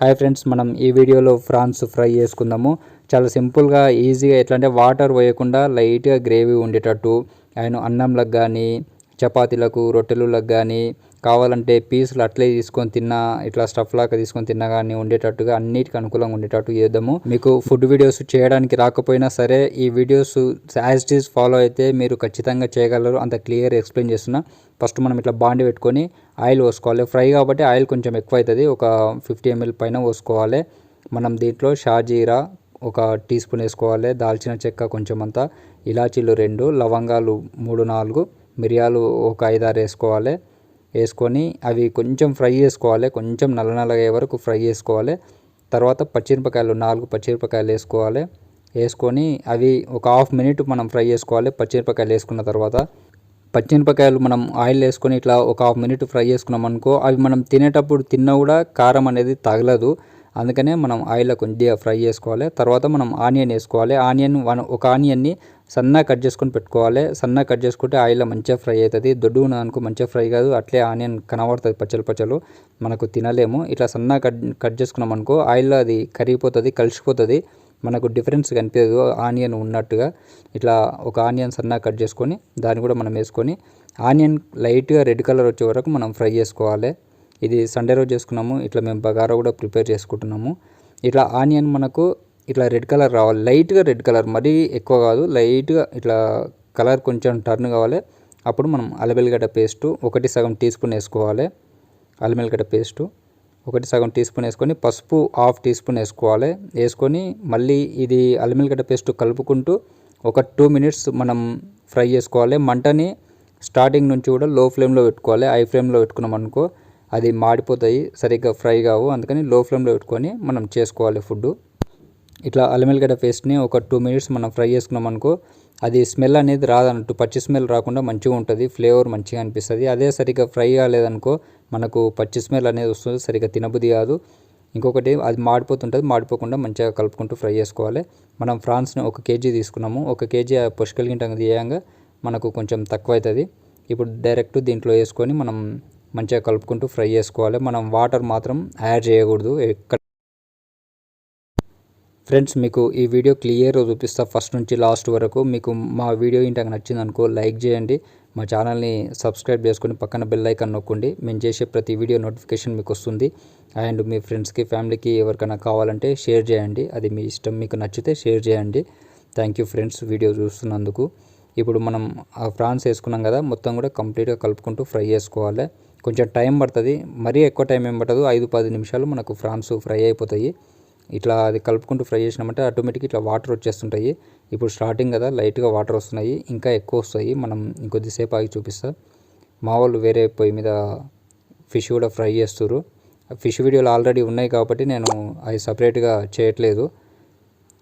Hi friends మనం ఈ వీడియోలో ఫ్రాన్స్ ఫ్రై చేసుకుందాము. చాలా సింపుల్గా ఈజీగా ఎట్లా అంటే వాటర్ పోయకుండా లైట్గా గ్రేవీ ఉండేటట్టు. ఆయన అన్నంలకు కానీ చపాతీలకు రొట్టెలకు కానీ కావాలంటే పీసులు అట్లే తీసుకొని తిన్నా ఇట్లా స్టఫ్ లాగా తీసుకొని తిన్నా కానీ ఉండేటట్టుగా అన్నిటికి అనుకూలంగా ఉండేటట్టు చేద్దాము. మీకు ఫుడ్ వీడియోస్ చేయడానికి రాకపోయినా సరే ఈ videos as it is follow అయితే మీరు ఖచ్చితంగా చేయగలరు. అంత క్లియర్ ఎక్స్ప్లెయిన్ చేస్తున్నా. ఫస్ట్ మనం ఇట్లా బాండి పెట్టుకొని ఆయిల్ పోసుకోవాలి. ఫ్రై కాబట్టి ఆయిల్ కొంచెం ఎక్కువ అవుతుంది ఒక ఫిఫ్టీ ఎంఎల్ పైన పోసుకోవాలి. మనం దీంట్లో షాజీరా ఒక టీ స్పూన్ వేసుకోవాలి. దాల్చిన చెక్క కొంచెం అంతా. ఇలాచీలు రెండు లవంగాలు మూడు నాలుగు. మిరియాలు ఒక ఐదారు వేసుకోవాలి. వేసుకొని అవి కొంచెం ఫ్రై చేసుకోవాలి. కొంచెం నల్ల నల్లగా అయ్యే వరకు ఫ్రై చేసుకోవాలి. తర్వాత పచ్చిమిరపకాయలు నాలుగు పచ్చిమిరపకాయలు వేసుకోవాలి. వేసుకొని అవి ఒక హాఫ్ మినిట్ మనం ఫ్రై చేసుకోవాలి. పచ్చిమిరపకాయలు వేసుకున్న తర్వాత పచ్చిమిరపకాయలు మనం ఆయిల్ వేసుకొని ఇట్లా ఒక హాఫ్ మినిట్ ఫ్రై చేసుకున్నాం అనుకో అవి మనం తినేటప్పుడు తిన్నా కూడా కారం అనేది తగలదు. అందుకనే మనం ఆయిల్లో కొద్దిగా ఫ్రై చేసుకోవాలి. తర్వాత మనం ఆనియన్ వేసుకోవాలి. ఆనియన్ వన్ ఒక ఆనియన్ని సన్నగా కట్ చేసుకొని పెట్టుకోవాలి. సన్నగా కట్ చేసుకుంటే ఆయిల్లో మంచిగా ఫ్రై అవుతుంది. దొడ్డు అనుకో మంచిగా ఫ్రై కాదు. అట్లే ఆనియన్ కనబడుతుంది పచ్చలు పచ్చలు మనకు తినలేము. ఇట్లా సన్నగా కట్ కట్ చేసుకున్నాం అనుకో ఆయిల్లో అది కరిగిపోతుంది కలిసిపోతుంది. మనకు డిఫరెన్స్ కనిపించదు ఆనియన్ ఉన్నట్టుగా ఇట్లా ఒక ఆనియన్ సన్నగా కట్ చేసుకొని దాన్ని కూడా మనం వేసుకొని ఆనియన్ లైట్గా రెడ్ కలర్ వచ్చే వరకు మనం ఫ్రై చేసుకోవాలి. ఇది సండే రోజు చేసుకున్నాము. ఇట్లా మేము బగారా కూడా ప్రిపేర్ చేసుకుంటున్నాము. ఇట్లా ఆనియన్ మనకు ఇట్లా రెడ్ కలర్ రావాలి. లైట్గా రెడ్ కలర్ మరీ ఎక్కువ కాదు. లైట్గా ఇట్లా కలర్ కొంచెం టర్న్ కావాలి. అప్పుడు మనం అల్లవెల్లిగడ్డ పేస్టు ఒకటి సగం టీ స్పూన్ వేసుకోవాలి. అల్లమెల్లిగడ్డ పేస్టు ఒకటి సగం టీ స్పూన్ వేసుకొని పసుపు హాఫ్ టీ స్పూన్ వేసుకోవాలి. వేసుకొని మళ్ళీ ఇది అల్లమెల్లిగడ్డ పేస్ట్ కలుపుకుంటూ ఒక టూ మినిట్స్ మనం ఫ్రై చేసుకోవాలి. మంటని స్టార్టింగ్ నుంచి కూడా లో ఫ్లేమ్లో పెట్టుకోవాలి. హై ఫ్లేమ్లో పెట్టుకున్నాం అనుకో అది మాడిపోతాయి. సరిగ్గా ఫ్రై కావు. అందుకని లో ఫ్లేమ్లో పెట్టుకొని మనం చేసుకోవాలి ఫుడ్ ఇట్లా అల్లమెల్లిగడ్డ పేస్ట్ని ఒక టూ మినిట్స్ మనం ఫ్రై చేసుకున్నాం అనుకో అది స్మెల్ అనేది రాదన్నట్టు పచ్చి స్మెల్ రాకుండా మంచిగా ఉంటుంది ఫ్లేవర్ మంచిగా అనిపిస్తుంది. అదే సరిగ్గా ఫ్రై కాలేదనుకో మనకు పచ్చి స్మెల్ అనేది వస్తుంది సరిగ్గా తినబుద్ధి కాదు. ఇంకొకటి అది మాడిపోతుంటుంది మాడిపోకుండా మంచిగా కలుపుకుంటూ ఫ్రై చేసుకోవాలి. మనం ఫ్రాన్స్ని ఒక కేజీ తీసుకున్నాము. ఒక కేజీ పుష్కలిగింట తీయంగా మనకు కొంచెం తక్కువ అవుతుంది ఇప్పుడు డైరెక్ట్ దీంట్లో వేసుకొని మనం మంచిగా కలుపుకుంటూ ఫ్రై చేసుకోవాలి. మనం వాటర్ మాత్రం యాడ్ చేయకూడదు. ఎక్కడ ఫ్రెండ్స్ మీకు ఈ వీడియో క్లియర్గా చూపిస్తా. ఫస్ట్ నుంచి లాస్ట్ వరకు మీకు మా వీడియో ఇంటికి నచ్చింది అనుకో లైక్ చేయండి. మా ఛానల్ని సబ్స్క్రైబ్ చేసుకొని పక్కన బెల్ ఐకాన్ నొక్కండి. మేము చేసే ప్రతి వీడియో నోటిఫికేషన్ మీకు వస్తుంది. అండ్ మీ ఫ్రెండ్స్కి ఫ్యామిలీకి ఎవరికైనా కావాలంటే షేర్ చేయండి. అది మీ ఇష్టం మీకు నచ్చితే షేర్ చేయండి. థ్యాంక్ యూ ఫ్రెండ్స్ వీడియో చూస్తున్నందుకు. ఇప్పుడు మనం ఆ ఫ్రాన్స్ వేసుకున్నాం కదా మొత్తం కూడా కంప్లీట్గా కలుపుకుంటూ ఫ్రై చేసుకోవాలి. కొంచెం టైం పడుతుంది మరీ ఎక్కువ టైం ఏం పట్టదు. ఐదు పది నిమిషాలు మనకు ఫ్రాన్స్ ఫ్రై అయిపోతాయి. ఇట్లా అది కలుపుకుంటూ ఫ్రై చేసినామంటే ఆటోమేటిక్ ఇట్లా వాటర్ వచ్చేస్తుంటాయి. ఇప్పుడు స్టార్టింగ్ కదా లైట్గా వాటర్ వస్తున్నాయి. ఇంకా ఎక్కువ వస్తాయి. మనం ఇంకొద్దిసేపు ఆగి చూపిస్తా. మా వాళ్ళు వేరే పొయ్యి మీద ఫిష్ కూడా ఫ్రై చేస్తారు ఫిష్ వీడియోలు ఆల్రెడీ ఉన్నాయి కాబట్టి నేను అవి సపరేట్గా చేయట్లేదు.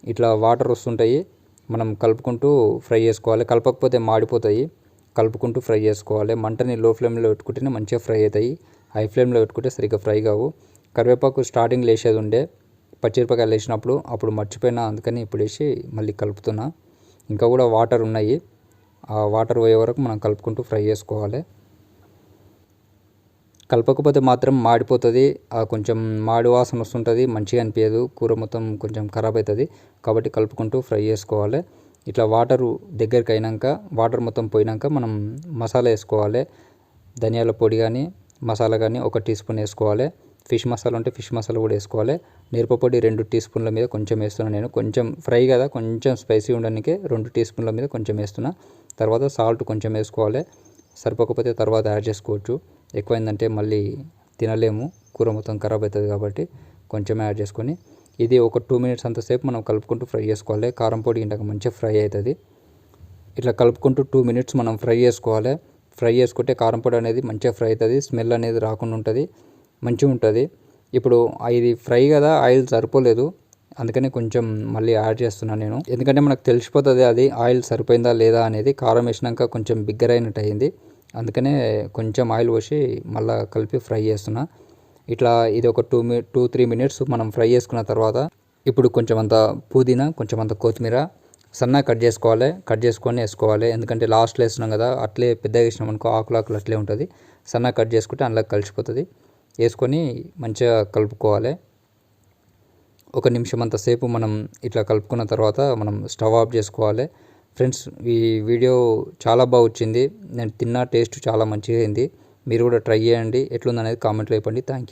ఇట్లా వాటర్ వస్తుంటాయి. మనం కలుపుకుంటూ ఫ్రై చేసుకోవాలి. కలపకపోతే మాడిపోతాయి. కలుపుకుంటూ ఫ్రై చేసుకోవాలి. మంటని లో ఫ్లేమ్లో పెట్టుకుంటేనే మంచిగా ఫ్రై అవుతాయి. హై ఫ్లేమ్లో పెట్టుకుంటే సరిగ్గా ఫ్రై కావు. కరివేపాకు స్టార్టింగ్ లేచేది ఉండే. పచ్చిమిరపకాయలు వేసినప్పుడు అప్పుడు మర్చిపోయినా అందుకని ఇప్పుడు వేసి మళ్ళీ కలుపుతున్నా. ఇంకా కూడా వాటర్ ఉన్నాయి. ఆ వాటర్ పోయే వరకు మనం కలుపుకుంటూ ఫ్రై చేసుకోవాలి. కలపకపోతే మాత్రం మాడిపోతుంది. కొంచెం మాడి వాసన వస్తుంటుంది. మంచిగా అనిపించదు కూర మొత్తం కొంచెం ఖరాబ్ అవుతుంది కాబట్టి కలుపుకుంటూ ఫ్రై చేసుకోవాలి. ఇట్లా వాటర్ దగ్గరికి అయినాక వాటర్ మొత్తం పోయినాక మనం మసాలా వేసుకోవాలి. ధనియాల పొడి కానీ మసాలా కానీ ఒక టీ స్పూన్ వేసుకోవాలి. ఫిష్ మసాలా ఉంటే ఫిష్ మసాలా కూడా వేసుకోవాలి. మిరపపొడి రెండు టీ స్పూన్ల మీద కొంచెం వేస్తున్నాను నేను. కొంచెం ఫ్రై కదా కొంచెం స్పైసీ ఉండడానికి రెండు టీ స్పూన్ల మీద కొంచెం వేస్తున్నా. తర్వాత సాల్ట్ కొంచెం వేసుకోవాలి. సరిపోకపోతే తర్వాత యాడ్ చేసుకోవచ్చు. ఎక్కువైందంటే మళ్ళీ తినలేము. కూర మొత్తం ఖరాబ్ అవుతుంది కాబట్టి కొంచెం యాడ్ చేసుకొని. ఇది ఒక టూ మినిట్స్ అంతసేపు మనం కలుపుకుంటూ ఫ్రై చేసుకోవాలి. కారం పొడి ఇంటాక మంచిగా ఫ్రై అవుతుంది. ఇట్లా కలుపుకుంటూ టూ మినిట్స్ మనం ఫ్రై చేసుకోవాలి. ఫ్రై చేసుకుంటే కారం పొడి అనేది మంచిగా ఫ్రై అవుతుంది. స్మెల్ అనేది రాకుండా ఉంటుంది. మంచిగా ఉంటుంది. ఇప్పుడు ఇది ఫ్రై కదా ఆయిల్ సరిపోలేదు. అందుకని కొంచెం మళ్ళీ యాడ్ చేస్తున్నాను నేను. ఎందుకంటే మనకు తెలిసిపోతుంది అది ఆయిల్ సరిపోయిందా లేదా అనేది కారం వేసినాక కొంచెం బిగ్గర్ అయినట్టు అయింది అందుకనే కొంచెం ఆయిల్ పోసి మళ్ళీ కలిపి ఫ్రై చేస్తున్నా. ఇట్లా ఇది ఒక two minute two three minutes మనం ఫ్రై చేసుకున్న తర్వాత ఇప్పుడు కొంచెం అంత పుదీనా కొంచెం అంత కొత్తిమీర సన్నగా కట్ చేసుకోవాలి. కట్ చేసుకొని వేసుకోవాలి. ఎందుకంటే లాస్ట్లో వేస్తున్నాం కదా అట్లే పెద్దగా వేసినాం అనుకో ఆకులు ఆకులు అట్లే ఉంటుంది. సన్నగా కట్ చేసుకుంటే అందులో కలిసిపోతుంది. వేసుకొని మంచిగా కలుపుకోవాలి. ఒక నిమిషం అంతసేపు మనం ఇట్లా కలుపుకున్న తర్వాత మనం స్టవ్ ఆఫ్ చేసుకోవాలి. ఫ్రెండ్స్ ఈ వీడియో చాలా బాగా వచ్చింది. నేను తిన్న టేస్ట్ చాలా మంచిగా అయింది. మీరు కూడా ట్రై చేయండి. ఎట్లుందనేది కామెంట్లో చెప్పండి. Thank you